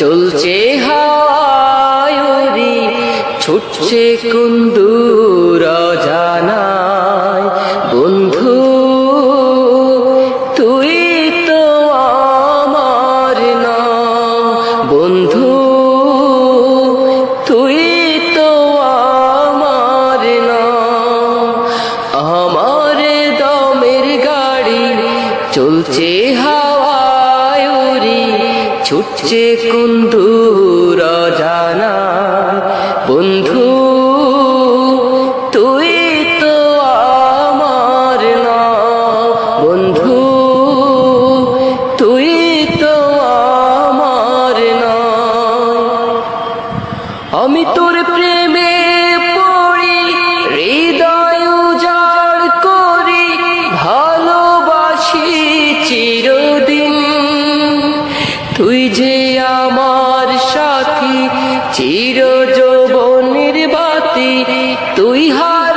চলছে হায়রি ছুটছে কুন্দুর জানায় বন্ধু, তুই তো আমার নাম। বন্ধু, তুই তো আমার নাম। আমার দমের গাড়ি চলছে হাওয়ায় উড়ি ছুটছে কুন্দুর জানা বন্ধু, তুই তো আমার না। বন্ধু, তুই তো আমার না। আমি তোর প্রেমে তুই যে আমার সাথী চির যৌবনের বাতি তুই হার